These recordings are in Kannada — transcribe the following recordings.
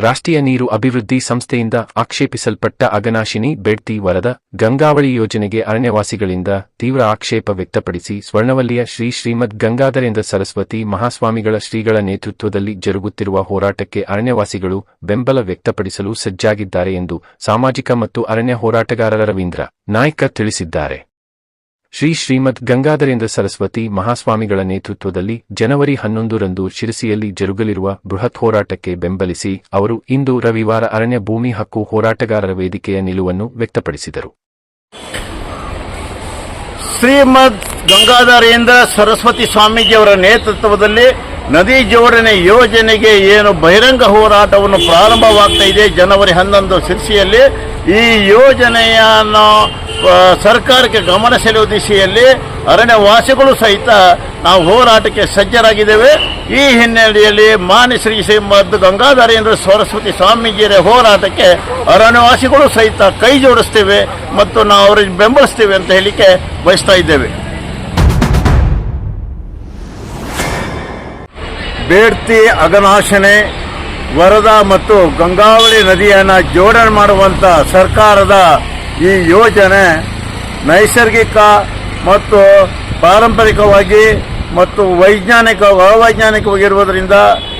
ರಾಷ್ಟ್ರೀಯ ನೀರು ಅಭಿವೃದ್ಧಿ ಸಂಸ್ಥೆಯಿಂದ ಆಕ್ಷೇಪಿಸಲ್ಪಟ್ಟ ಅಗನಾಶಿನಿ ಬೆಡ್ತಿ ವರದ ಗಂಗಾವಳಿ ಯೋಜನೆಗೆ ಅರಣ್ಯವಾಸಿಗಳಿಂದ ತೀವ್ರ ಆಕ್ಷೇಪ ವ್ಯಕ್ತಪಡಿಸಿ ಸ್ವರ್ಣವಲ್ಲಿಯ ಶ್ರೀ ಶ್ರೀಮದ್ ಗಂಗಾಧರೇಂದ್ರ ಸರಸ್ವತಿ ಮಹಾಸ್ವಾಮಿಗಳ ಶ್ರೀಗಳ ನೇತೃತ್ವದಲ್ಲಿ ಜರುಗುತ್ತಿರುವ ಹೋರಾಟಕ್ಕೆ ಅರಣ್ಯವಾಸಿಗಳು ಬೆಂಬಲ ವ್ಯಕ್ತಪಡಿಸಲು ಸಜ್ಜಾಗಿದ್ದಾರೆ ಎಂದು ಸಾಮಾಜಿಕ ಮತ್ತು ಅರಣ್ಯ ಹೋರಾಟಗಾರರ ರವೀಂದ್ರ ನಾಯ್ಕ ತಿಳಿಸಿದ್ದಾರೆ. ಶ್ರೀ ಶ್ರೀಮದ್ ಗಂಗಾಧರೇಂದ್ರ ಸರಸ್ವತಿ ಮಹಾಸ್ವಾಮಿಗಳ ನೇತೃತ್ವದಲ್ಲಿ ಜನವರಿ ಹನ್ನೊಂದರಂದು ಶಿರಸಿಯಲ್ಲಿ ಜರುಗಲಿರುವ ಬೃಹತ್ ಹೋರಾಟಕ್ಕೆ ಬೆಂಬಲಿಸಿ ಅವರು ಇಂದು ರವಿವಾರ ಅರಣ್ಯ ಭೂಮಿ ಹಕ್ಕು ಹೋರಾಟಗಾರರ ವೇದಿಕೆಯ ನಿಲುವನ್ನು ವ್ಯಕ್ತಪಡಿಸಿದರು. ಶ್ರೀಮದ್ ಗಂಗಾಧರೇಂದ್ರ ಸರಸ್ವತಿ ಸ್ವಾಮೀಜಿಯವರ ನೇತೃತ್ವದಲ್ಲಿ ನದಿ ಜೋಡಣೆ ಯೋಜನೆಗೆ ಏನು ಬಹಿರಂಗ ಹೋರಾಟವನ್ನು ಪ್ರಾರಂಭವಾಗ್ತಾ ಇದೆ ಜನವರಿ ಹನ್ನೊಂದು ಶಿರಸಿಯಲ್ಲಿ ಈ ಯೋಜನೆಯನ್ನು ಸರ್ಕಾರಕ್ಕೆ ಗಮನ ಸೆಳೆಯುವ ದಿಶೆಯಲ್ಲಿ ಅರಣ್ಯವಾಸಿಗಳು ಸಹಿತ ನಾವು ಹೋರಾಟಕ್ಕೆ ಸಜ್ಜರಾಗಿದ್ದೇವೆ. ಈ ಹಿನ್ನೆಲೆಯಲ್ಲಿ ಮಾನ್ಯ ಶ್ರೀ ಶ್ರೀಮದ್ ಗಂಗಾಧರೇಂದ್ರ ಸರಸ್ವತಿ ಸ್ವಾಮೀಜಿಯರ ಹೋರಾಟಕ್ಕೆ ಅರಣ್ಯವಾಸಿಗಳು ಸಹಿತ ಕೈ ಜೋಡಿಸ್ತೇವೆ ಮತ್ತು ನಾವು ಅವರಿಗೆ ಬೆಂಬಲಿಸ್ತೇವೆ ಅಂತ ಹೇಳಿಕೆ ಬಯಸ್ತಾ ಇದ್ದೇವೆ. ಬೇಡ್ತಿ ಅಗನಾಶನೆ, ವರದಾ ಮತ್ತು ಗಂಗಾವಳಿ ನದಿಯನ್ನು ಜೋಡಣೆ ಮಾಡುವಂಥ ಸರ್ಕಾರದ ಈ ಯೋಜನೆ ನೈಸರ್ಗಿಕ ಮತ್ತು ಪಾರಂಪರಿಕವಾಗಿ ಮತ್ತು ವೈಜ್ಞಾನಿಕ ಅವೈಜ್ಞಾನಿಕವಾಗಿರುವುದರಿಂದ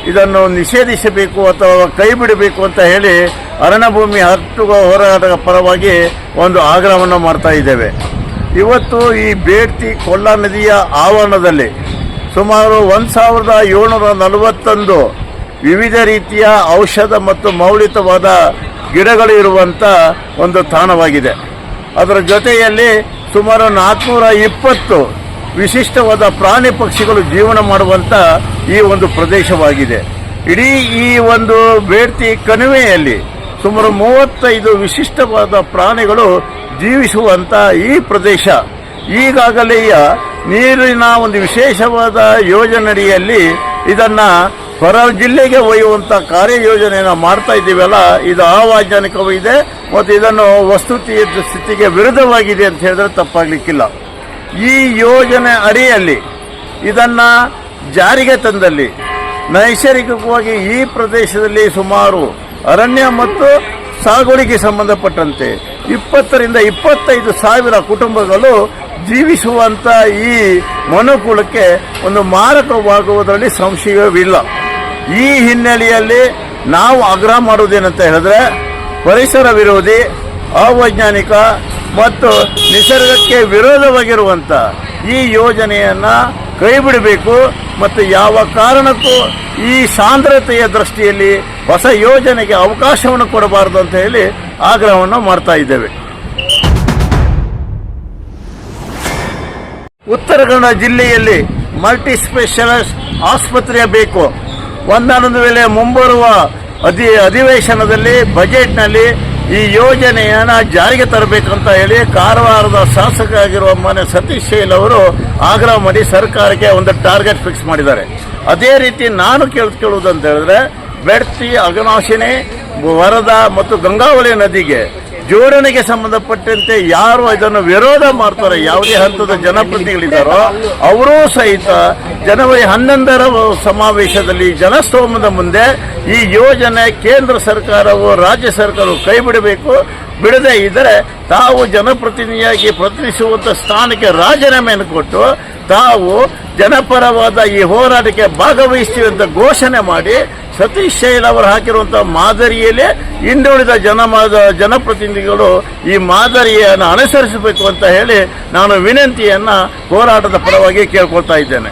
ಇದನ್ನು ನಿಷೇಧಿಸಬೇಕು ಅಥವಾ ಕೈ ಬಿಡಬೇಕು ಅಂತ ಹೇಳಿ ಅರಣ್ಯ ಭೂಮಿ ಹತ್ತುವ ಹೋರಾಟದ ಪರವಾಗಿ ಒಂದು ಆಗ್ರಹವನ್ನು ಮಾಡ್ತಾ ಇದ್ದೇವೆ. ಇವತ್ತು ಈ ಬೇಡ್ತಿ ಕೊಲ್ಲ ನದಿಯ ಆವರಣದಲ್ಲಿ ಸುಮಾರು ಒಂದು ಸಾವಿರದ ಏಳ್ನೂರ ನಲವತ್ತೊಂದು ವಿವಿಧ ರೀತಿಯ ಔಷಧ ಮತ್ತು ಮೌಲಿತವಾದ ಗಿಡಗಳು ಇರುವಂಥ ಒಂದು ತಾಣವಾಗಿದೆ. ಅದರ ಜೊತೆಯಲ್ಲಿ ಸುಮಾರು ನಾಲ್ಕುನೂರ ಇಪ್ಪತ್ತು ವಿಶಿಷ್ಟವಾದ ಪ್ರಾಣಿ ಪಕ್ಷಿಗಳು ಜೀವನ ಮಾಡುವಂಥ ಈ ಒಂದು ಪ್ರದೇಶವಾಗಿದೆ. ಇಡೀ ಈ ಒಂದು ಬೇಡ್ತಿ ಕಣಿವೆಯಲ್ಲಿ ಸುಮಾರು ಮೂವತ್ತೈದು ವಿಶಿಷ್ಟವಾದ ಪ್ರಾಣಿಗಳು ಜೀವಿಸುವಂಥ ಈ ಪ್ರದೇಶ. ಈಗಾಗಲೇ ನೀರಿನ ಒಂದು ವಿಶೇಷವಾದ ಯೋಜನೆಯಡಿಯಲ್ಲಿ ಇದನ್ನ ಹೊರ ಜಿಲ್ಲೆಗೆ ಒಯ್ಯುವಂಥ ಕಾರ್ಯಯೋಜನೆಯನ್ನು ಮಾಡ್ತಾ ಇದ್ದೀವಲ್ಲ, ಇದು ಅವಾಜ್ಞಾನಿಕವಿದೆ ಮತ್ತು ಇದನ್ನು ವಸ್ತುತಿ ಸ್ಥಿತಿಗೆ ವಿರುದ್ಧವಾಗಿದೆ ಅಂತ ಹೇಳಿದ್ರೆ ತಪ್ಪಾಗಲಿಕ್ಕಿಲ್ಲ. ಈ ಯೋಜನೆ ಅಡಿಯಲ್ಲಿ ಇದನ್ನ ಜಾರಿಗೆ ತಂದಲ್ಲಿ ನೈಸರ್ಗಿಕವಾಗಿ ಈ ಪ್ರದೇಶದಲ್ಲಿ ಸುಮಾರು ಅರಣ್ಯ ಮತ್ತು ಸಾಗುವಳಿಗೆ ಸಂಬಂಧಪಟ್ಟಂತೆ ಇಪ್ಪತ್ತರಿಂದ ಇಪ್ಪತ್ತೈದು ಸಾವಿರ ಕುಟುಂಬಗಳು ಜೀವಿಸುವಂತ ಈ ಮನುಕುಲಕ್ಕೆ ಒಂದು ಮಾರಕವಾಗುವುದರಲ್ಲಿ ಸಂಶಯವಿಲ್ಲ. ಈ ಹಿನ್ನೆಲೆಯಲ್ಲಿ ನಾವು ಆಗ್ರಹ ಮಾಡುವುದೇನಂತ ಹೇಳಿದ್ರೆ, ಪರಿಸರ ವಿರೋಧಿ, ಅವೈಜ್ಞಾನಿಕ ಮತ್ತು ನಿಸರ್ಗಕ್ಕೆ ವಿರೋಧವಾಗಿರುವಂತ ಈ ಯೋಜನೆಯನ್ನ ಕೈ ಬಿಡಬೇಕು ಮತ್ತು ಯಾವ ಕಾರಣಕ್ಕೂ ಈ ಸಾಂದ್ರತೆಯ ದೃಷ್ಟಿಯಲ್ಲಿ ಹೊಸ ಯೋಜನೆಗೆ ಅವಕಾಶವನ್ನು ಕೊಡಬಾರದು ಅಂತ ಹೇಳಿ ಆಗ್ರಹವನ್ನು ಮಾಡ್ತಾ ಇದ್ದೇವೆ. ಉತ್ತರ ಕನ್ನಡ ಜಿಲ್ಲೆಯಲ್ಲಿ ಮಲ್ಟಿ ಸ್ಪೆಷಲಿಸ್ಟ್ ಆಸ್ಪತ್ರೆ ಬೇಕು. ಒಂದಾನೊಂದು ವೇಳೆ ಮುಂಬರುವ ಅಧಿ ಅಧಿವೇಶನದಲ್ಲಿ ಬಜೆಟ್ನಲ್ಲಿ ಈ ಯೋಜನೆಯನ್ನು ಜಾರಿಗೆ ತರಬೇಕಂತ ಹೇಳಿ ಕಾರವಾರದ ಶಾಸಕ ಆಗಿರುವ ಮನೆ ಸತೀಶ್ ಶೈಲ್ ಅವರು ಆಗ್ರಹ ಮಾಡಿ ಸರ್ಕಾರಕ್ಕೆ ಒಂದು ಟಾರ್ಗೆಟ್ ಫಿಕ್ಸ್ ಮಾಡಿದ್ದಾರೆ. ಅದೇ ರೀತಿ ನಾನು ಕೇಳಿಸ್ಕೊಳ್ಳುವುದಂತ ಹೇಳಿದ್ರೆ, ಬೆಡ್ತಿ, ಅಗನಾಶಿನಿ, ವರದಾ ಮತ್ತು ಗಂಗಾವಳಿ ನದಿಗೆ ಜೋಡಣೆಗೆ ಸಂಬಂಧಪಟ್ಟಂತೆ ಯಾರು ಇದನ್ನು ವಿರೋಧ ಮಾಡ್ತಾರೆ, ಯಾವುದೇ ಹಂತದ ಜನಪ್ರತಿನಿಧಿಗಳಿದ್ದಾರೋ ಅವರೂ ಸಹಿತ ಜನವರಿ ಹನ್ನೊಂದರ ಸಮಾವೇಶದಲ್ಲಿ ಜನಸ್ತೋಮದ ಮುಂದೆ ಈ ಯೋಜನೆ ಕೇಂದ್ರ ಸರ್ಕಾರವು, ರಾಜ್ಯ ಸರ್ಕಾರವು ಕೈ ಬಿಡಬೇಕು ಬಿಡದೇ ಇದ್ದರೆ ತಾವು ಜನಪ್ರತಿನಿಧಿಯಾಗಿ ಪ್ರತಿನಿಧಿಸುವಂಥ ಸ್ಥಾನಕ್ಕೆ ರಾಜೀನಾಮೆಯನ್ನು ಕೊಟ್ಟು ತಾವು ಜನಪರವಾದ ಈ ಹೋರಾಟಕ್ಕೆ ಭಾಗವಹಿಸ್ತೀವಿ ಅಂತ ಘೋಷಣೆ ಮಾಡಿ ಸತೀಶ್ ಶೈಲ್ ಅವರು ಹಾಕಿರುವಂತಹ ಮಾದರಿಯಲ್ಲೇ ಹಿಂದುಳಿದ ಜನ ಜನಪ್ರತಿನಿಧಿಗಳು ಈ ಮಾದರಿಯನ್ನು ಅನುಸರಿಸಬೇಕು ಅಂತ ಹೇಳಿ ನಾನು ವಿನಂತಿಯನ್ನ ಹೋರಾಟದ ಪರವಾಗಿ ಕೇಳ್ಕೊಳ್ತಾ ಇದ್ದೇನೆ.